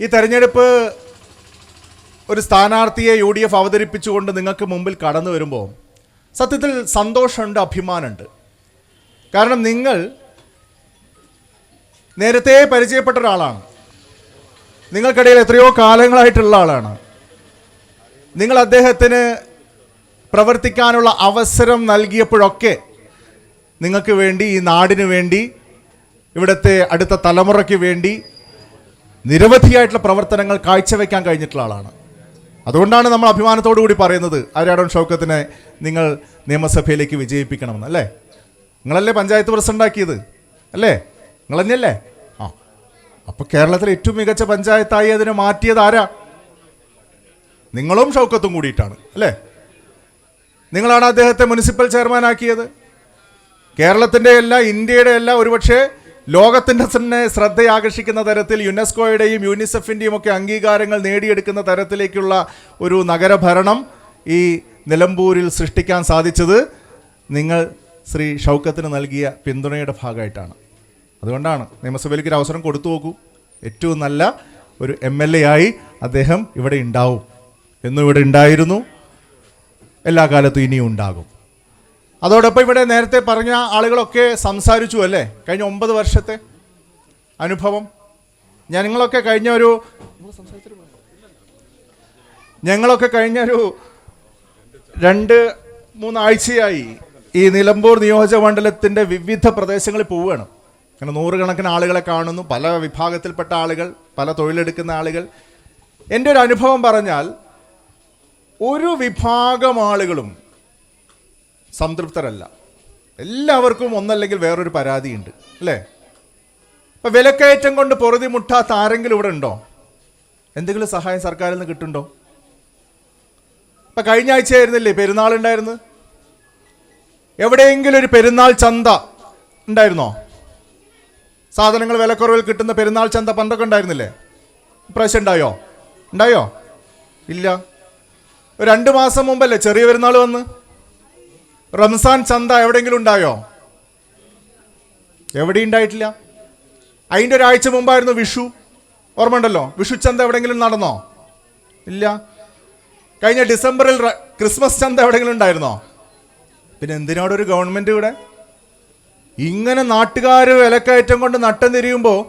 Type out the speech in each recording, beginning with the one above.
ഈ തെരഞ്ഞെടുപ്പ് ഒരു സ്ഥാനാർത്ഥിയെ യു ഡി എഫ് അവതരിപ്പിച്ചുകൊണ്ട് നിങ്ങൾക്ക് മുമ്പിൽ കടന്നു വരുമ്പോൾ സത്യത്തിൽ സന്തോഷമുണ്ട് അഭിമാനമുണ്ട്. കാരണം നിങ്ങൾ നേരത്തെ പരിചയപ്പെട്ട ഒരാളാണ്. നിങ്ങൾക്കിടയിൽ എത്രയോ കാലങ്ങളായിട്ടുള്ള ആളാണ്. നിങ്ങൾ അദ്ദേഹത്തിന് പ്രവർത്തിക്കാനുള്ള അവസരം നൽകിയപ്പോഴൊക്കെ നിങ്ങൾക്ക് വേണ്ടി ഈ നാടിനു വേണ്ടി ഇവിടുത്തെ അടുത്ത തലമുറയ്ക്ക് വേണ്ടി നിരവധിയായിട്ടുള്ള പ്രവർത്തനങ്ങൾ കാഴ്ചവെക്കാൻ കഴിഞ്ഞിട്ടുള്ള ആളാണ്. അതുകൊണ്ടാണ് നമ്മൾ അഭിമാനത്തോടു കൂടി പറയുന്നത് ആര്യാടൻ ഷൗക്കത്തിനെ നിങ്ങൾ നിയമസഭയിലേക്ക് വിജയിപ്പിക്കണമെന്ന് അല്ലേ? നിങ്ങളല്ലേ പഞ്ചായത്ത് പ്രസിഡന്റാക്കിയത്? അല്ലേ? നിങ്ങൾ തന്നെയല്ലേ ആ. അപ്പോൾ കേരളത്തിലെ ഏറ്റവും മികച്ച പഞ്ചായത്തായി അതിനെ മാറ്റിയത് ആരാ? നിങ്ങളും ഷൗക്കത്തും കൂടിയിട്ടാണ് അല്ലേ? നിങ്ങളാണ് അദ്ദേഹത്തെ മുനിസിപ്പൽ ചെയർമാൻ ആക്കിയത് കേരളത്തിന്റെ എല്ലാ ഇന്ത്യയുടെ എല്ലാ ഒരുപക്ഷെ ലോകത്തിന്റെ തന്നെ ശ്രദ്ധയാകർഷിക്കുന്ന തരത്തിൽ യുനെസ്കോയുടെയും യൂണിസെഫിന്റെയും ഒക്കെ അംഗീകാരങ്ങൾ നേടിയെടുക്കുന്ന തരത്തിലേക്കുള്ള ഒരു നഗരഭരണം ഈ നിലമ്പൂരിൽ സൃഷ്ടിക്കാൻ സാധിച്ചത് നിങ്ങൾ ശ്രീ ഷൗക്കത്തിന് നൽകിയ പിന്തുണയുടെ ഭാഗമായിട്ടാണ്. അതുകൊണ്ടാണ് നിയമസഭയിലേക്ക് ഒരു അവസരം കൊടുത്തു നോക്കൂ. ഏറ്റവും നല്ല ഒരു എം എൽ എ ആയി അദ്ദേഹം ഇവിടെ ഉണ്ടാവും. എന്നും ഇവിടെ ഉണ്ടായിരുന്നു. എല്ലാ കാലത്തും ഇനിയും ഉണ്ടാകും. അതോടൊപ്പം ഇവിടെ നേരത്തെ പറഞ്ഞ ആളുകളൊക്കെ സംസാരിച്ചു അല്ലേ? കഴിഞ്ഞ ഒമ്പത് വർഷത്തെ അനുഭവം. ഞങ്ങളൊക്കെ കഴിഞ്ഞ ഒരു ഞങ്ങളൊക്കെ കഴിഞ്ഞ ഒരു രണ്ട് മൂന്നാഴ്ചയായി ഈ നിലമ്പൂർ നിയോജക മണ്ഡലത്തിന്റെ വിവിധ പ്രദേശങ്ങളിൽ പോവുകയാണ്. അങ്ങനെ നൂറുകണക്കിന് ആളുകളെ കാണുന്നു. പല വിഭാഗത്തിൽപ്പെട്ട ആളുകൾ പല തൊഴിലെടുക്കുന്ന ആളുകൾ. എന്റെ ഒരു അനുഭവം പറഞ്ഞാൽ ഒരു വിഭാഗം ആളുകളും സംതൃപ്തരല്ല. എല്ലാവർക്കും ഒന്നല്ലെങ്കിൽ വേറൊരു പരാതിയുണ്ട് അല്ലേ? ഇപ്പം വിലക്കയറ്റം കൊണ്ട് പൊറുതി മുട്ടാത്ത ആരെങ്കിലും ഇവിടെ ഉണ്ടോ? എന്തെങ്കിലും സഹായം സർക്കാരിൽ നിന്ന് കിട്ടുണ്ടോ ഇപ്പം കഴിഞ്ഞ ആഴ്ച ആയിരുന്നില്ലേ പെരുന്നാൾ ഉണ്ടായിരുന്നു എവിടെയെങ്കിലും ഒരു പെരുന്നാൾ ചന്ത ഉണ്ടായിരുന്നോ? സാധനങ്ങൾ വിലക്കുറവിൽ കിട്ടുന്ന പെരുന്നാൾ ചന്ത പണ്ടൊക്കെ ഉണ്ടായിരുന്നില്ലേ? ഇപ്രാവശ്യം ഉണ്ടായോ? ഉണ്ടായോ? ഇല്ല. രണ്ട് മാസം മുമ്പല്ലേ ചെറിയ പെരുന്നാൾ വന്ന്? റംസാൻ ചന്ത എവിടെയെങ്കിലും ഉണ്ടായോ? എവിടെ ഉണ്ടായിട്ടില്ല. അതിന്റെ ഒരാഴ്ച മുമ്പായിരുന്നു വിഷു. ഓർമ്മ ഉണ്ടല്ലോ വിഷു ചന്ത എവിടെയെങ്കിലും നടന്നോ? ഇല്ല. കഴിഞ്ഞ ഡിസംബറിൽ ക്രിസ്മസ് ചന്ത എവിടെയെങ്കിലും ഉണ്ടായിരുന്നോ? പിന്നെ എന്തിനോടൊരു ഗവൺമെന്റ് ഇവിടെ? ഇങ്ങനെ നാട്ടുകാർ വിലക്കയറ്റം കൊണ്ട് നട്ടം തിരിയുമ്പോൾ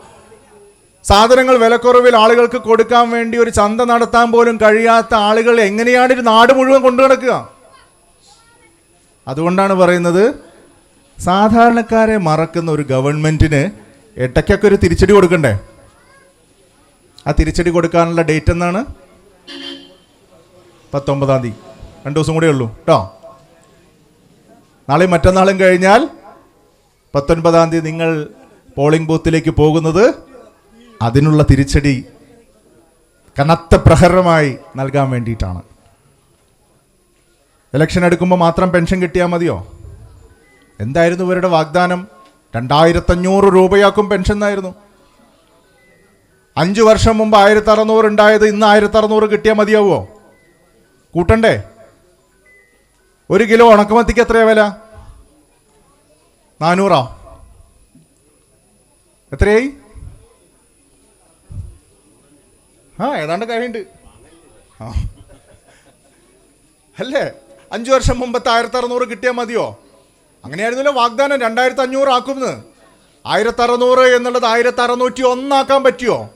സാധനങ്ങൾ വിലക്കുറവിൽ ആളുകൾക്ക് കൊടുക്കാൻ വേണ്ടി ഒരു ചന്ത നടത്താൻ പോലും കഴിയാത്ത ആളുകൾ എങ്ങനെയാണ് ഒരു നാട് മുഴുവൻ കൊണ്ടു നടക്കുക അതുകൊണ്ടാണ് പറയുന്നത് സാധാരണക്കാരെ മറക്കുന്ന ഒരു ഗവൺമെന്റിന് ഇടയ്ക്കൊക്കെ ഒരു തിരിച്ചടി കൊടുക്കണ്ടേ? ആ തിരിച്ചടി കൊടുക്കാനുള്ള ഡേറ്റ് എന്നാണ്? പത്തൊമ്പതാം തീയതി. രണ്ട് ദിവസം കൂടെ ഉള്ളൂ. കേട്ടോ നാളെയും മറ്റന്നാളും കഴിഞ്ഞാൽ പത്തൊൻപതാം തീയതി നിങ്ങൾ പോളിംഗ് ബൂത്തിലേക്ക് പോകുന്നത് അതിനുള്ള തിരിച്ചടി കനത്ത പ്രഹരമായി നൽകാൻ വേണ്ടിയിട്ടാണ്. ഇലക്ഷൻ എടുക്കുമ്പോൾ മാത്രം പെൻഷൻ കിട്ടിയാൽ മതിയോ? എന്തായിരുന്നു ഇവരുടെ വാഗ്ദാനം? രണ്ടായിരത്തഞ്ഞൂറ് രൂപയാക്കും പെൻഷൻ എന്നായിരുന്നു. അഞ്ച് വർഷം മുമ്പ് ആയിരത്തി അറുന്നൂറ് ഉണ്ടായത് ഇന്ന് ആയിരത്തി അറുന്നൂറ് കിട്ടിയാൽ മതിയാവുമോ കൂട്ടണ്ടേ? ഒരു കിലോ ഉണക്കമത്തിക്ക് എത്രയാ വില? നാനൂറോ? എത്രയായി? ആ ഏതാണ്ട് കഴിയുണ്ട് അല്ലേ? അഞ്ചു വർഷം മുമ്പത്തെ ആയിരത്തി അറുന്നൂറ് കിട്ടിയാൽ മതിയോ? അങ്ങനെയായിരുന്നല്ലോ വാഗ്ദാനം രണ്ടായിരത്തി അഞ്ഞൂറ് ആക്കുമെന്ന് ആയിരത്തി അറുന്നൂറ് എന്നുള്ളത് ആയിരത്തി അറുന്നൂറ്റി ഒന്നാക്കാൻ പറ്റിയോ?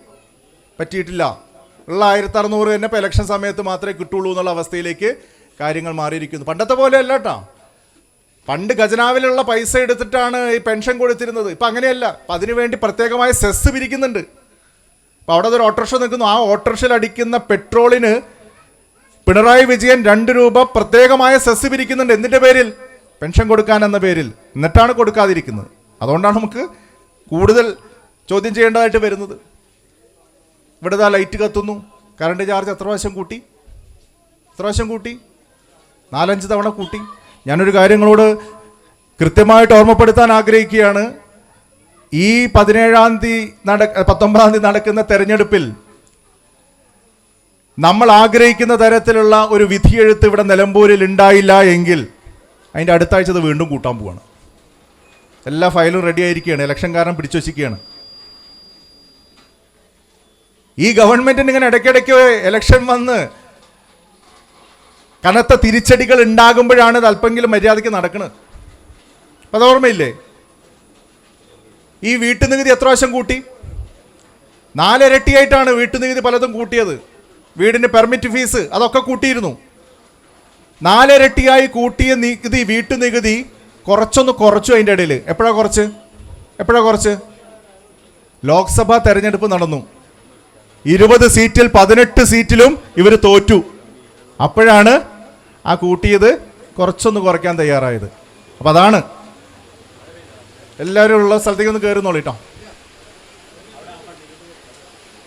പറ്റിയിട്ടില്ല. ഉള്ള ആയിരത്തി അറുന്നൂറ് തന്നെ ഇപ്പോൾ ഇലക്ഷൻ സമയത്ത് മാത്രമേ കിട്ടുള്ളൂ എന്നുള്ള അവസ്ഥയിലേക്ക് കാര്യങ്ങൾ മാറിയിരിക്കുന്നു. പണ്ടത്തെ പോലെ അല്ല കേട്ടോ പണ്ട് ഖജനാവിലുള്ള പൈസ എടുത്തിട്ടാണ് ഈ പെൻഷൻ കൊടുത്തിരുന്നത്. ഇപ്പം അങ്ങനെയല്ല. അപ്പം അതിനുവേണ്ടി പ്രത്യേകമായ സെസ് പിരിക്കുന്നുണ്ട്. അപ്പോൾ അവിടെ ഒരു ഓട്ടോറിക്ഷ നിൽക്കുന്നു. ആ ഓട്ടോറിക്ഷയിൽ അടിക്കുന്ന പെട്രോളിന് പിണറായി വിജയൻ രണ്ട് രൂപ പ്രത്യേകമായ സെസ് പിരിക്കുന്നുണ്ട്. എന്തിന്റെ പേരിൽ? പെൻഷൻ കൊടുക്കാൻ എന്ന പേരിൽ. എന്നിട്ടാണ് കൊടുക്കാതിരിക്കുന്നത്. അതുകൊണ്ടാണ് നമുക്ക് കൂടുതൽ ചോദ്യം ചെയ്യേണ്ടതായിട്ട് വരുന്നത്. ഇവിടെ ലൈറ്റ് കത്തുന്നു. കറണ്ട് ചാർജ് എത്ര പ്രാവശ്യം കൂട്ടി? എത്ര പ്രാവശ്യം കൂട്ടി? നാലഞ്ച് തവണ കൂട്ടി. ഞാനൊരു കാര്യങ്ങളോട് കൃത്യമായിട്ട് ഓർമ്മപ്പെടുത്താൻ ആഗ്രഹിക്കുകയാണ്. ഈ പതിനേഴാം തീയതി നട പത്തൊമ്പതാം തീയതി നടക്കുന്ന തെരഞ്ഞെടുപ്പിൽ നമ്മൾ ആഗ്രഹിക്കുന്ന തരത്തിലുള്ള ഒരു വിധിയെഴുത്ത് ഇവിടെ നിലമ്പൂരിൽ ഉണ്ടായില്ല എങ്കിൽ അതിന്റെ അടുത്ത ആഴ്ച അത് വീണ്ടും കൂട്ടാൻ പോവാണ്. എല്ലാ ഫയലും റെഡി ആയിരിക്കുകയാണ്. ഇലക്ഷൻ കാരണം പിടിച്ചു വച്ചിരിക്കുകയാണ്. ഈ ഗവൺമെന്റിന് ഇങ്ങനെ ഇടയ്ക്കിടയ്ക്ക് ഇലക്ഷൻ വന്ന് കനത്ത തിരിച്ചടികൾ ഉണ്ടാകുമ്പോഴാണ് ഇത് അല്പെങ്കിലും മര്യാദയ്ക്ക് നടക്കുന്നത് അപ്പം അത് ഓർമ്മയില്ലേ? ഈ വീട്ടുനികുതി എത്ര പ്രാവശ്യം കൂട്ടി? നാലിരട്ടിയായിട്ടാണ് വീട്ടുനികുതി പലതും കൂട്ടിയത്. വീടിന് പെർമിറ്റ് ഫീസ് അതൊക്കെ കൂട്ടിയിരുന്നു. നാലിരട്ടിയായി കൂട്ടിയ നികുതി വീട്ടു നികുതി കുറച്ചൊന്ന് കുറച്ചു അതിന്റെ ഇടയിൽ എപ്പോഴാ കുറച്ച്? എപ്പോഴാ കുറച്ച്? ലോക്സഭാ തെരഞ്ഞെടുപ്പ് നടന്നു. ഇരുപത് സീറ്റിൽ പതിനെട്ട് സീറ്റിലും ഇവർ തോറ്റു. അപ്പോഴാണ് ആ കൂട്ടിയത് കുറച്ചൊന്ന് കുറയ്ക്കാൻ തയ്യാറായത്. അപ്പം അതാണ്. എല്ലാവരും ഉള്ള സ്ഥലത്തേക്ക് ഒന്ന് കയറുന്നോളൂ കേട്ടോ.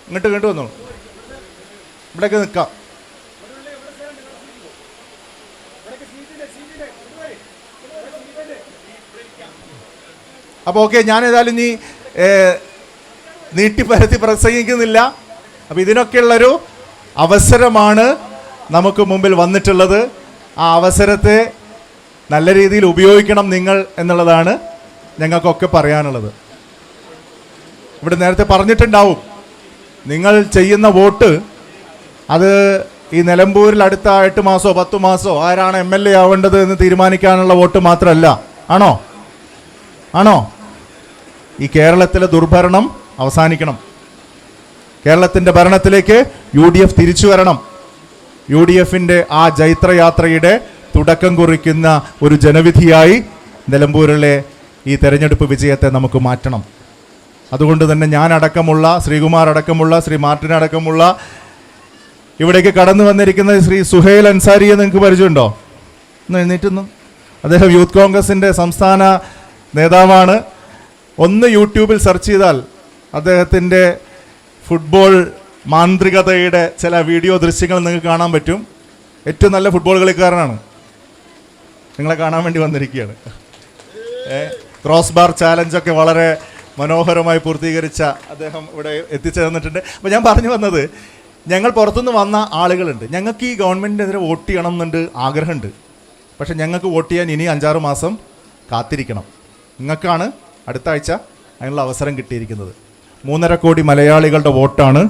ഇങ്ങോട്ട് ഇങ്ങോട്ട് വന്നോളൂ. ഇവിടെയൊക്കെ നിൽക്കാം. അപ്പോൾ ഓക്കെ ഞാൻ ഏതായാലും ഇനി നീട്ടി നീട്ടിപ്പരത്തി പ്രസംഗിക്കുന്നില്ല. അപ്പോൾ ഇതിനൊക്കെയുള്ളൊരു അവസരമാണ് നമുക്ക് മുമ്പിൽ വന്നിട്ടുള്ളത്. ആ അവസരത്തെ നല്ല രീതിയിൽ ഉപയോഗിക്കണം നിങ്ങൾ എന്നുള്ളതാണ് ഞങ്ങൾക്കൊക്കെ പറയാനുള്ളത്. ഇവിടെ നേരത്തെ പറഞ്ഞിട്ടുണ്ടാവും നിങ്ങൾ ചെയ്യുന്ന വോട്ട് അത് ഈ നിലമ്പൂരിൽ അടുത്ത എട്ട് മാസോ പത്ത് മാസോ ആരാണ് എം എൽ എ ആവേണ്ടത് എന്ന് തീരുമാനിക്കാനുള്ള വോട്ട് മാത്രമല്ല. ആണോ? ആണോ? ഈ കേരളത്തിലെ ദുർഭരണം അവസാനിക്കണം. കേരളത്തിന്റെ ഭരണത്തിലേക്ക് യു ഡി എഫ് തിരിച്ചു വരണം. യു ഡി എഫിന്റെ ആ ജൈത്രയാത്രയുടെ തുടക്കം കുറിക്കുന്ന ഒരു ജനവിധിയായി നിലമ്പൂരിലെ ഈ തെരഞ്ഞെടുപ്പ് വിജയത്തെ നമുക്ക് മാറ്റണം. അതുകൊണ്ട് തന്നെ ഞാൻ അടക്കമുള്ള ശ്രീകുമാർ അടക്കമുള്ള ശ്രീ മാർട്ടിൻ അടക്കമുള്ള ഇവിടേക്ക് കടന്നു വന്നിരിക്കുന്ന ശ്രീ സുഹൈൽ അൻസാരിയെ നിങ്ങൾക്ക് പരിചയമുണ്ടോ? ഒന്ന് എഴുന്നേറ്റുന്നു. അദ്ദേഹം യൂത്ത് കോൺഗ്രസിന്റെ സംസ്ഥാന നേതാവാണ്. ഒന്ന് യൂട്യൂബിൽ സെർച്ച് ചെയ്താൽ അദ്ദേഹത്തിന്റെ ഫുട്ബോൾ മാന്ത്രികതയുടെ ചില വീഡിയോ ദൃശ്യങ്ങൾ നിങ്ങൾക്ക് കാണാൻ പറ്റും. ഏറ്റവും നല്ല ഫുട്ബോൾ കളിക്കാരനാണ് നിങ്ങളെ കാണാൻ വേണ്ടി വന്നിരിക്കുകയാണ്. ക്രോസ് ബാർ ചാലഞ്ചൊക്കെ വളരെ മനോഹരമായി പൂർത്തീകരിച്ച അദ്ദേഹം ഇവിടെ എത്തിച്ചേർന്നിട്ടുണ്ട്. അപ്പോൾ ഞാൻ പറഞ്ഞു വന്നത് ഞങ്ങൾ പുറത്തുനിന്ന് വന്ന ആളുകളുണ്ട്. ഞങ്ങൾക്ക് ഈ ഗവൺമെന്റിനെതിരെ വോട്ട് ചെയ്യണം എന്നുണ്ട് ആഗ്രഹമുണ്ട്. പക്ഷെ ഞങ്ങൾക്ക് വോട്ട് ചെയ്യാൻ ഇനി അഞ്ചാറ് മാസം കാത്തിരിക്കണം. നിങ്ങൾക്കാണ് അടുത്ത ആഴ്ച അതിനുള്ള അവസരം കിട്ടിയിരിക്കുന്നത്. മൂന്നര കോടി മലയാളികളുടെ വോട്ടാണ്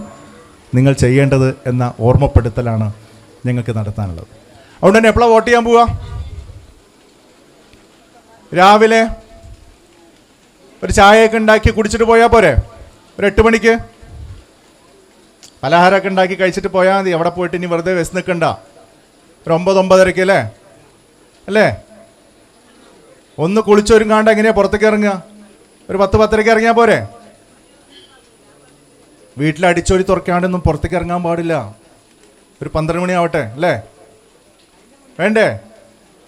നിങ്ങൾ ചെയ്യേണ്ടത് എന്ന ഓർമ്മപ്പെടുത്തലാണ് ഞങ്ങൾക്ക് നടത്താനുള്ളത്. അതുകൊണ്ട് തന്നെ എപ്പോഴാണ് വോട്ട് ചെയ്യാൻ പോവുക രാവിലെ ഒരു ചായയൊക്കെ ഉണ്ടാക്കി കുടിച്ചിട്ട് പോയാൽ പോരെ? ഒരു എട്ട് മണിക്ക്? പലഹാരമൊക്കെ ഉണ്ടാക്കി കഴിച്ചിട്ട് പോയാൽ മതി. അവിടെ പോയിട്ട് ഇനി വെറുതെ വെസ് നിൽക്കണ്ട ഒരു ഒമ്പത് ഒമ്പതരയ്ക്ക് അല്ലേ? അല്ലേ? ഒന്ന് കുളിച്ചൊരുങ്ങാണ്ട് എങ്ങനെയാ പുറത്തേക്ക് ഇറങ്ങുക? ഒരു പത്ത് പത്തരയ്ക്ക് ഇറങ്ങിയാൽ പോരെ? വീട്ടിൽ അടിച്ചൊരു തുറക്കാണ്ടൊന്നും പുറത്തേക്ക് ഇറങ്ങാൻ പാടില്ല. ഒരു പന്ത്രണ്ട് മണിയാവട്ടെ അല്ലേ? വേണ്ടേ?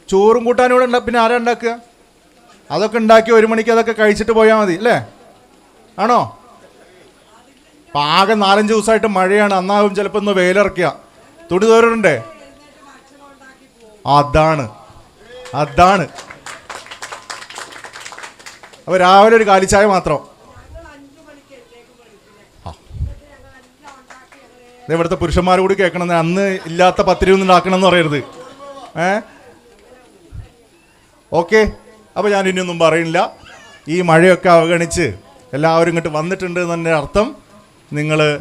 ചോറും കൂട്ടാനും കൂടെ ഉണ്ടാ- പിന്നെ ആരാ ഉണ്ടാക്കുക? അതൊക്കെ ഉണ്ടാക്കി ഒരു മണിക്ക് അതൊക്കെ കഴിച്ചിട്ട് പോയാൽ മതി അല്ലേ? ആണോ? അപ്പം ആകെ നാലഞ്ച് ദിവസമായിട്ട് മഴയാണ്. അന്നാവും ചിലപ്പോ ഒന്ന് വെയിലിറക്കുക. തുണി തോരണ്ടേ? അതാണ്. അതാണ്. അപ്പോൾ രാവിലെ ഒരു കാലിച്ചായ മാത്രം. ഇവിടുത്തെ പുരുഷന്മാർ കൂടി കേൾക്കണം അന്ന് ഇല്ലാത്ത പത്തിരി ഒന്നും ഉണ്ടാക്കണം എന്ന് പറയരുത്. ഏ? ഓക്കെ. അപ്പോൾ ഞാൻ ഇനിയൊന്നും പറയുന്നില്ല ഈ മഴയൊക്കെ അവഗണിച്ച് എല്ലാവരും ഇങ്ങോട്ട് വന്നിട്ടുണ്ട് എന്നതിന്റെ അർത്ഥം. നിങ്ങൾ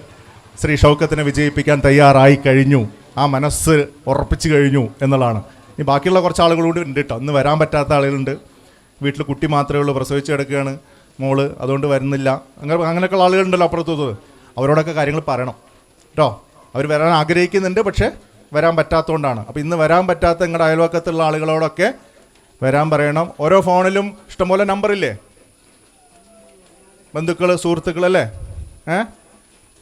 ശ്രീ ഷൗക്കത്തിനെ വിജയിപ്പിക്കാൻ തയ്യാറായി കഴിഞ്ഞു. ആ മനസ്സ് ഉറപ്പിച്ചു കഴിഞ്ഞു എന്നുള്ളതാണ്. ഇനി ബാക്കിയുള്ള കുറച്ച് ആളുകളുണ്ട് ഉണ്ട് കേട്ടോ ഇന്ന് വരാൻ പറ്റാത്ത ആളുകളുണ്ട്. വീട്ടിൽ കുട്ടി മാത്രമേ ഉള്ളൂ പ്രസവിച്ച് കിടക്കുകയാണ്. മോൾ അതുകൊണ്ട് വരുന്നില്ല. അങ്ങനെ അങ്ങനെയൊക്കെയുള്ള ആളുകളുണ്ടല്ലോ അപ്പുറത്തു അവരോടൊക്കെ കാര്യങ്ങൾ പറയണം. കേട്ടോ അവർ വരാൻ ആഗ്രഹിക്കുന്നുണ്ട് പക്ഷേ വരാൻ പറ്റാത്തതുകൊണ്ടാണ്. അപ്പോൾ ഇന്ന് വരാൻ പറ്റാത്ത നിങ്ങളുടെ അയൽവക്കത്തുള്ള ആളുകളോടൊക്കെ വരാൻ പറയണം. ഓരോ ഫോണിലും ഇഷ്ടംപോലെ നമ്പറില്ലേ? ബന്ധുക്കൾ സുഹൃത്തുക്കളല്ലേ? ഏ?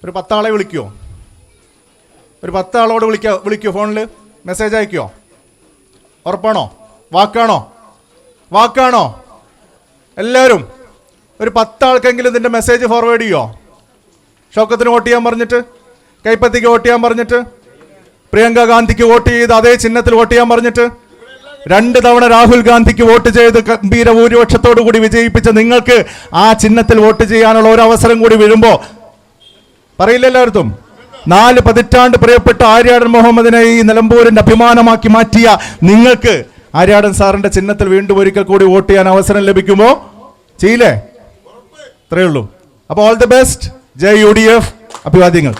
ഒരു പത്താളെ വിളിക്കുമോ ഒരു പത്താളോട് വിളിക്കുക വിളിക്കുമോ ഫോണിൽ മെസ്സേജ് അയക്കുമോ ഉറപ്പാണോ? വാക്കാണോ? വാക്കാണോ? എല്ലാവരും ഒരു പത്താൾക്കെങ്കിലും ഇതിന്റെ മെസ്സേജ് ഫോർവേഡ് ചെയ്യുമോ ഷൗക്കത്തിന് വോട്ട് ചെയ്യാൻ പറഞ്ഞിട്ട്? കൈപ്പത്തിക്ക് വോട്ട് ചെയ്യാൻ പറഞ്ഞിട്ട്? പ്രിയങ്ക ഗാന്ധിക്ക് വോട്ട് ചെയ്ത് അതേ ചിഹ്നത്തിൽ വോട്ട് ചെയ്യാൻ പറഞ്ഞിട്ട്? രണ്ട് തവണ രാഹുൽ ഗാന്ധിക്ക് വോട്ട് ചെയ്ത് ഗംഭീര ഭൂരിപക്ഷത്തോടു കൂടി വിജയിപ്പിച്ച നിങ്ങൾക്ക് ആ ചിഹ്നത്തിൽ വോട്ട് ചെയ്യാനുള്ള ഒരു അവസരം കൂടി വീഴുമ്പോൾ പറയില്ല എല്ലായിടത്തും. നാല് പതിറ്റാണ്ട് പ്രിയപ്പെട്ട ആര്യാടൻ മുഹമ്മദിനെ ഈ നിലമ്പൂരിന്റെ അഭിമാനമാക്കി മാറ്റിയ നിങ്ങൾക്ക് ആര്യാടൻ സാറിന്റെ ചിഹ്നത്തിൽ വീണ്ടും ഒരിക്കൽ കൂടി വോട്ട് ചെയ്യാൻ അവസരം ലഭിക്കുമോ? ചെയ്യില്ലേ? ഇത്രയേ ഉള്ളൂ. അപ്പോൾ ഓൾ ദി ബെസ്റ്റ് ജയ് യു ഡി എഫ്. അഭിവാദ്യങ്ങൾ.